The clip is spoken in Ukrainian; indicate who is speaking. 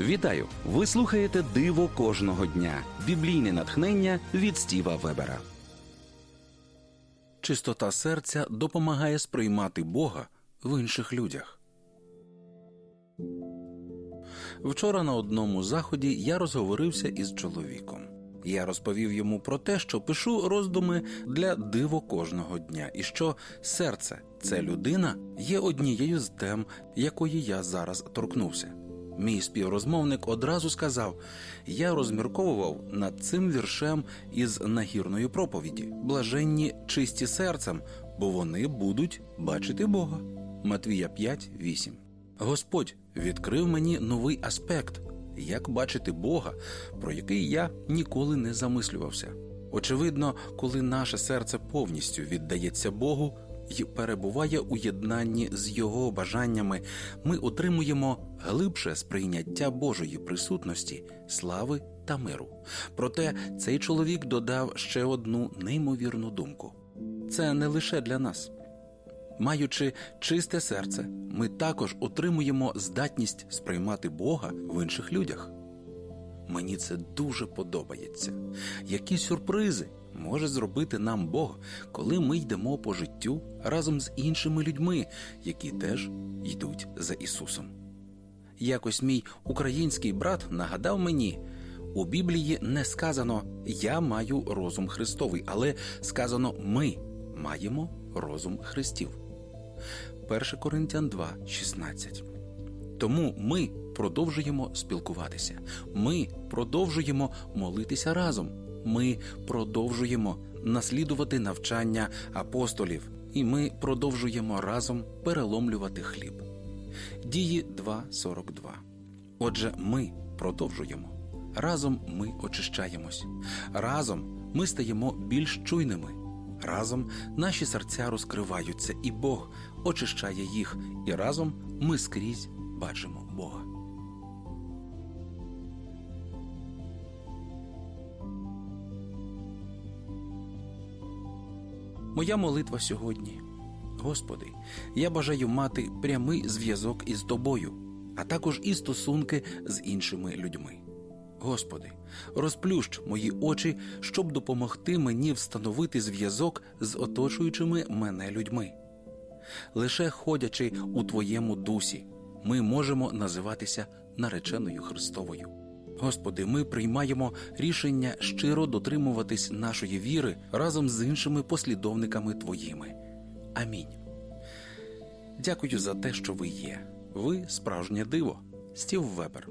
Speaker 1: Вітаю! Ви слухаєте Диво кожного дня. Біблійне натхнення від Стіва Вебера. Чистота серця допомагає сприймати Бога в інших людях. Вчора на одному заході я розговорився із чоловіком. Я розповів йому про те, що пишу роздуми для диво кожного дня, і що серце це людина є однією з тем, якої я зараз торкнувся. Мій співрозмовник одразу сказав: я розмірковував над цим віршем із нагірної проповіді, блаженні чисті серцем, бо вони будуть бачити Бога. Матвія 5.8 Господь відкрив мені новий аспект, як бачити Бога, про який я ніколи не замислювався. Очевидно, коли наше серце повністю віддається Богу і перебуває у єднанні з Його бажаннями, ми отримуємо глибше сприйняття Божої присутності, слави та миру. Проте цей чоловік додав ще одну неймовірну думку: це не лише для нас. Маючи чисте серце, ми також отримуємо здатність сприймати Бога в інших людях. Мені це дуже подобається. Які сюрпризи може зробити нам Бог, коли ми йдемо по життю разом з іншими людьми, які теж йдуть за Ісусом. Якось мій український брат нагадав мені, у Біблії не сказано Я маю розум Христовий, але сказано Ми маємо розум Христів. 1 Коринтян 2, 16. Тому ми продовжуємо спілкуватися. Ми продовжуємо молитися разом. Ми продовжуємо наслідувати навчання апостолів, і ми продовжуємо разом переломлювати хліб. Дії 2.42. Отже, ми продовжуємо. Разом ми очищаємось. Разом ми стаємо більш чуйними. Разом наші серця розкриваються, і Бог очищає їх, і разом ми скрізь бачимо Бога. Моя молитва сьогодні. Господи, я бажаю мати прямий зв'язок із тобою, а також і стосунки з іншими людьми. Господи, розплющ мої очі, щоб допомогти мені встановити зв'язок з оточуючими мене людьми. Лише ходячи у Твоєму дусі, ми можемо називатися нареченою Христовою. Господи, ми приймаємо рішення щиро дотримуватись нашої віри разом з іншими послідовниками Твоїми. Амінь. Дякую за те, що ви є. Ви справжнє диво. Стів Вебер.